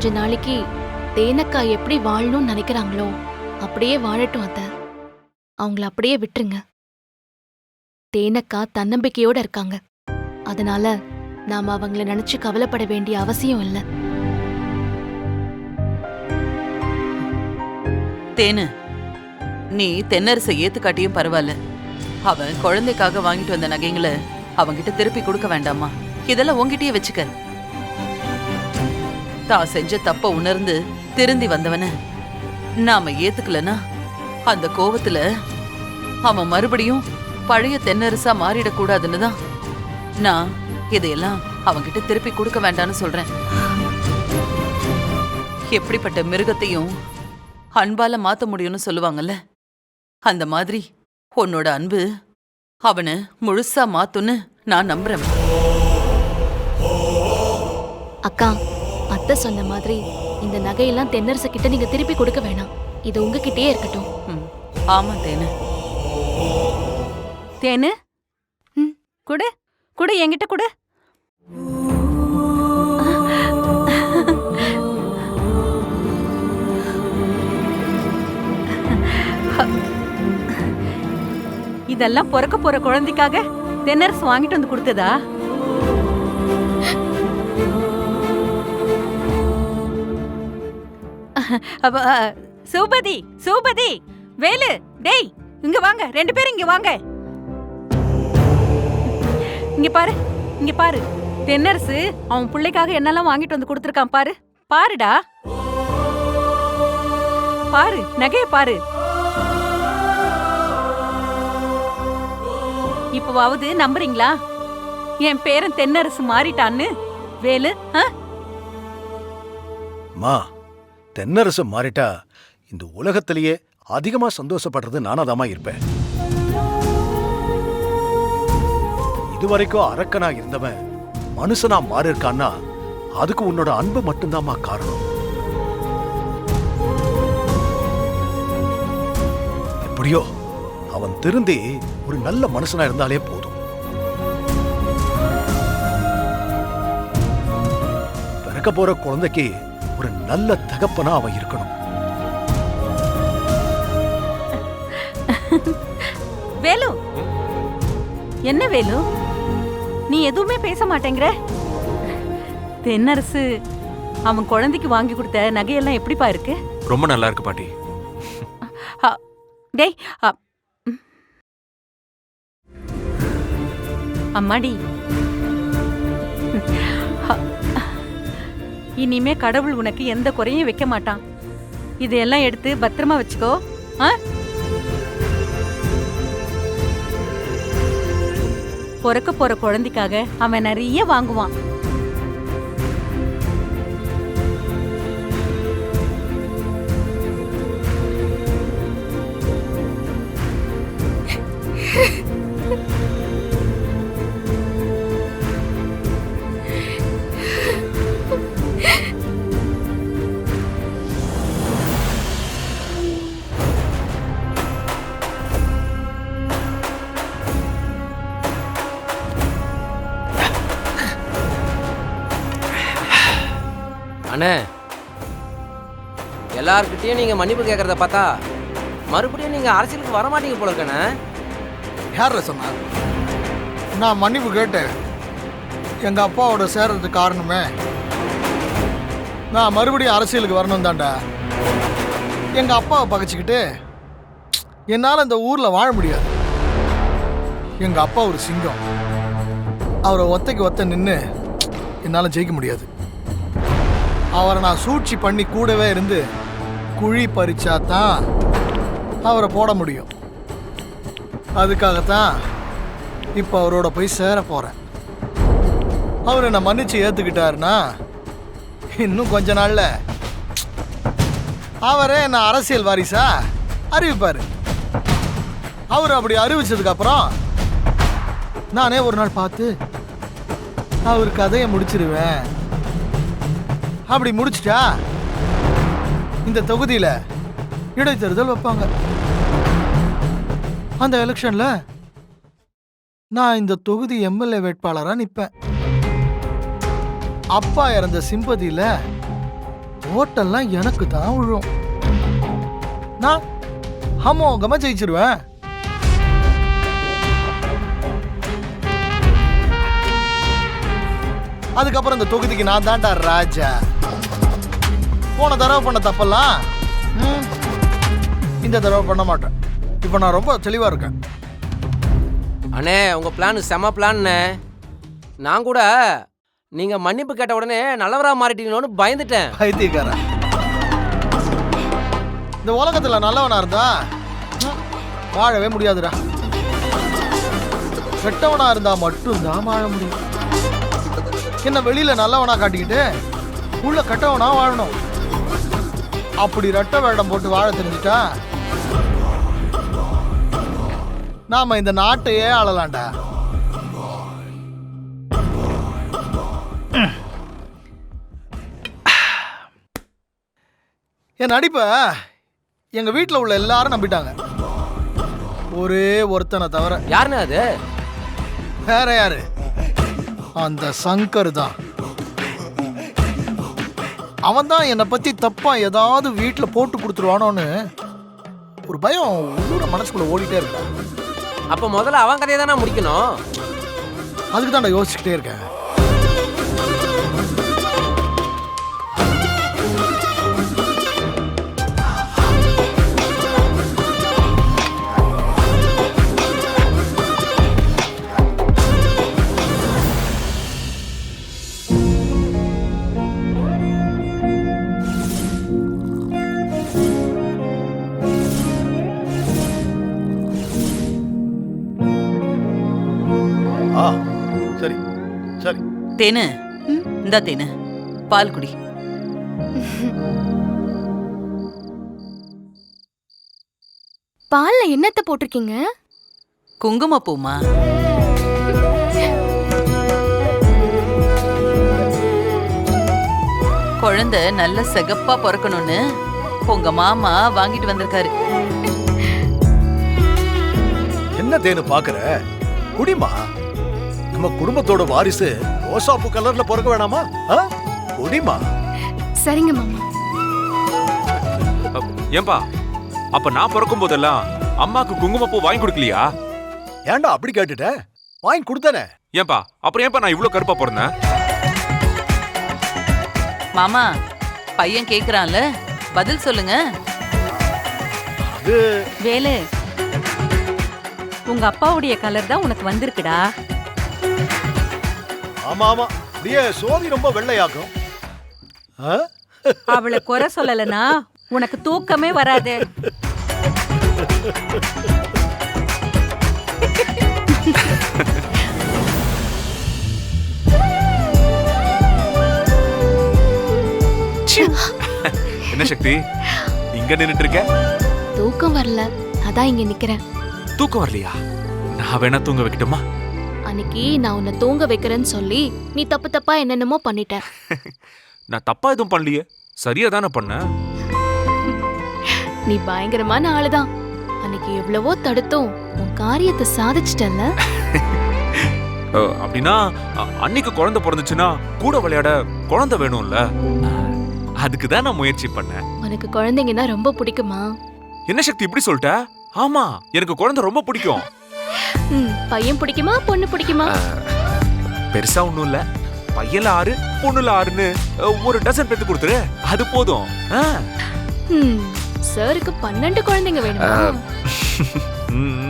கொஞ்ச நாளைக்கு தேனக்கா எப்படி வாழணும்னு நினைக்கிறாங்களோ அப்படியே வாழட்டும் அத்த. அவங்கள அப்படியே விட்டுருங்க. தேனக்கா தன்னம்பிக்கையோட இருக்காங்க. அதனால நாம அவங்கள நினைச்சு கவலைப்பட வேண்டிய அவசியம் இல்லை. தேனு நீ தென்னரசை ஏத்து காட்டியும் பரவாயில்ல அவன் குழந்தைக்காக வாங்கிட்டு வந்த நகைங்களை அவங்கிட்ட திருப்பி கொடுக்க வேண்டாமா? இதெல்லாம் உங்ககிட்டயே வச்சுக்க. தான் செஞ்ச தப்ப உணர்ந்து திருந்தி வந்தவன. நாம ஏத்துக்கலனா அந்த கோவத்துல அவன் மறுபடியும் பழைய தென்னரசா மாறிடக்கூடாதுன்னு தான் நான் இதையெல்லாம் அவன்கிட்ட திருப்பி கொடுக்க வேண்டாம்னு சொல்றேன். எப்படிப்பட்ட மிருகத்தையும் அன்பால மாத்த முடியும்னு சொல்லுவாங்கல்ல? அந்த மாதிரி உன்னோட அன்பு அவனை முழுசா மாத்துன்னு நான் நம்புறேன். அக்கா அத்தை சொன்ன மாதிரி இந்த நகையெல்லாம் தென்னரசு கிட்ட நீங்க திருப்பி கொடுக்க வேணாம். இது உங்ககிட்டயே இருக்கட்டும். ம், ஆமா தேனு. தேனு? ம். குடு. குடு என்கிட்ட குடு. இதெல்லாம் பிறக்க போற குழந்தைக்காக தென்னரசு வாங்கிட்டு வந்து கொடுத்ததா? சூபதி சூபதி வேலு டேய் இங்க வாங்க ரெண்டு பேரும் இங்க வாங்க. இங்க பாரு இங்க பாரு தென்னரசு அவன் பிள்ளைக்காக என்னெல்லாம் வாங்கிட்டு வந்து கொடுத்துருக்கான் பாரு. பாருடா. பாரு நகைய பாரு. இப்பவாவது நம்புறீங்களா? என் பேரன் தென்னரசு மாறிட்டான்னு. வேலு ஆ? தென்னரசு மாறிட்டா இந்த உலகத்திலேயே அதிகமா சந்தோஷப்படுறது நானாதாமா இருப்பேன். இதுவரைக்கும் அரக்கனா இருந்தவன் மனுஷனா மாறி இருக்கான்னா அதுக்கு உன்னோட அன்பு மட்டும்தாம்மா காரணம். எப்படியோ அவன் திருந்தி ஒரு நல்ல மனுஷனா இருந்தாலே போதும். பிறக்க போற குழந்தைக்கு ஒரு நல்ல தகப்பனா அவன் இருக்கணும். வேலு. என்ன வேலு? நீ எதுவுமே பேச மாட்டேங்கிற? தென்னரசு அவன் குழந்தைக்கு வாங்கி கொடுத்த நகையெல்லாம் எப்படிப்பா இருக்கு? ரொம்ப நல்லா இருக்கு பாட்டி. அ, டேய். அம்மாடி. இனிமே கடவுள் உனக்கு எந்த குறையும் வைக்க மாட்டான். இதையெல்லாம் எடுத்து பத்திரமா வச்சுக்கோ. ஆ? பிறக்க போற குழந்தைக்காக அவன் நிறைய வாங்குவான். அண்ணே எல்லார்கிட்டயும் நீங்கள் மன்னிப்பு கேட்குறத பார்த்தா மறுபடியும் நீங்கள் அரசியலுக்கு வர மாட்டீங்க போல இருக்கண்ணே யாரில் சொன்னார் நான் மன்னிப்பு கேட்டேன். எங்கள் அப்பாவோட சேர்றதுக்கு காரணமே. நான் மறுபடியும் அரசியலுக்கு வரணும் தாண்டா. எங்கள் அப்பாவை பகைச்சிக்கிட்டு என்னால் இந்த ஊரில் வாழ முடியாது. எங்கள் அப்பா ஒரு சிங்கம். அவரை ஒத்தைக்கு ஒத்த நின்று என்னால் ஜெயிக்க முடியாது. அவரை நான் சூழ்ச்சி பண்ணி கூடவே இருந்து குழி பறிச்சா தான் அவரை போட முடியும். அதுக்காகத்தான் இப்போ அவரோட போய் சேர போகிறேன் அவர் என்னை மன்னிச்சு ஏற்றுக்கிட்டாருன்னா இன்னும் கொஞ்ச நாளில் அவரே என்னை அரசியல் வாரிசா? அறிவிப்பார். அவர் அப்படி அறிவிச்சதுக்கப்புறம் நானே ஒரு நாள் பார்த்து அவர் கதையை முடிச்சிருவேன். அப்படி முடிச்சிட்டா இந்த தொகுதியில் இடைத்தேர்தல் வைப்பாங்க. அந்த எலெக்ஷனில் நான் இந்த தொகுதி எம்எல்ஏ வேட்பாளராக நிற்பேன் அப்பா இறந்த சிம்பதியில் ஓட்டெல்லாம் எனக்கு தான் விழும் நான் அமோகமாக ஜெயிச்சிருவேன். அதுக்கப்புறம் இந்த தொகுதிக்கு நான் தான்டா ராஜா. போன தடவை பண்ண தப்பெல்லாம் இந்த தடவை பண்ண மாட்டேன். இப்போ நான் ரொம்ப தெளிவா இருக்கேன். அண்ணே உங்க பிளான் செம பிளான்னு நான் கூட நீங்க மன்னிப்பு கேட்ட உடனே நல்லவரா மாறிட்டீங்களோன்னு பயந்துட்டேன். பைத்தியக்காரன். இந்த உலகத்துல நல்லவனா இருந்தா வாழவே முடியாதுடா. கெட்டவனா இருந்தா மட்டும்தான் வாழ முடியும். என்ன வெளியில நல்லவனா காட்டிக்கிட்டு உள்ள கெட்டவனா வாழணும். அப்படி ரெட்டை வேடம் போட்டு வாழ தெரிஞ்சுட்டா? நாம இந்த நாட்டையே ஆளலாம்டா. என் நடிப்பை எங்க வீட்டில் உள்ள எல்லாரும் நம்பிட்டாங்க. ஒரே ஒருத்தனை தவிர. யாருண்ணே அது? வேற யாரு? அந்த சங்கர் தான். அவன் தான் என்னை பத்தி தப்பா ஏதாவது வீட்டில் போட்டு கொடுத்துருவானோன்னு ஒரு பயம் உள்ளூர மனசுக்குள்ள ஓடிட்டே இருக்கா. அப்ப முதல்ல அவன் கதையை தானே முடிக்கணும்? அதுக்கு தான் நான் யோசிச்சுக்கிட்டே இருக்கேன். ஆ சரி சரி. தேனு இந்தா தேனு பால் குடி. பால்ல என்னத்த போட்டிருக்கீங்க? குங்குமப்பூமா குழந்தை நல்ல சிகப்பா பிறக்கணும்னு உங்க மாமா வாங்கிட்டு வந்திருக்காரு. என்ன தேனு பாக்குற? குடிமா நம்ம குடும்பத்தோட வாரிசு ரோசாப்பூ கலர்ல பிறக்க வேணாமா? ஆ? குடிமா சரிங்க மாமா. ஏன்பா? அப்ப நான் பிறக்கும் போதெல்லாம் அம்மாக்கு குங்குமப்பூ வாங்கி கொடுக்கலையா? ஏன்டா அப்படி கேட்டுட்ட? வாங்கி கொடுத்தனே. ஏன்பா? அப்புறம் ஏன்பா நான் இவ்ளோ கருப்பா பிறந்தேன்? மாமா பையன் கேக்குறான்ல. பதில் சொல்லுங்க. வேலு உங்க அப்பாவுடைய கலர் தான் உனக்கு வந்திருக்குடா. ஆமா ஆமா. அப்படியே சோதி ரொம்ப வெள்ளையாக்கும். ஆ? அவளை குறை சொல்லலனா உனக்கு தூக்கமே வராது. என்ன சக்தி? இங்க நின்னுட்டு இருக்க தூக்கம் வரல. அதான் இங்க நிக்கிறேன். தூக்கம் வரலையா? நான் வேணா தூங்க வைக்கட்டுமா? அன்னைக்கு நான் உன்னை தூங்க வைக்கிறேன்னு சொல்லி நீ தப்பு தப்பா என்னென்னமோ பண்ணிட்ட. நான் தப்பா எதுவும் பண்ணலையே. சரியா தானே பண்ணேன் நீ பயங்கரமான ஆளுதான். அன்னைக்கு எவ்வளவோ தடுத்தும். உன் காரியத்தை சாதிச்சிட்டல்ல அப்படின்னா அ- அன்னைக்கு குழந்தை பிறந்துச்சுன்னா கூட விளையாட குழந்தை வேணும்ல? அதுக்கு தான் நான் முயற்சி பண்ணேன். உனக்கு குழந்தைங்கன்னா ரொம்ப பிடிக்குமா? என்ன சக்தி இப்படி சொல்லிட்ட? ஆமா எனக்கு குழந்தை ரொம்ப பிடிக்கும். ம், பையன் பிடிக்குமா பொண்ணு பிடிக்குமா? பெருசா ஒண்ணும் இல்ல. பையல ஆறு பொண்ணுல ஆறுன்னு அ, ஒரு டசன் பெத்து கொடுத்துரு. அது போதும். ஆ. ம், சாருக்கு பன்னெண்டு குழந்தைங்க வேணுமா? ம்.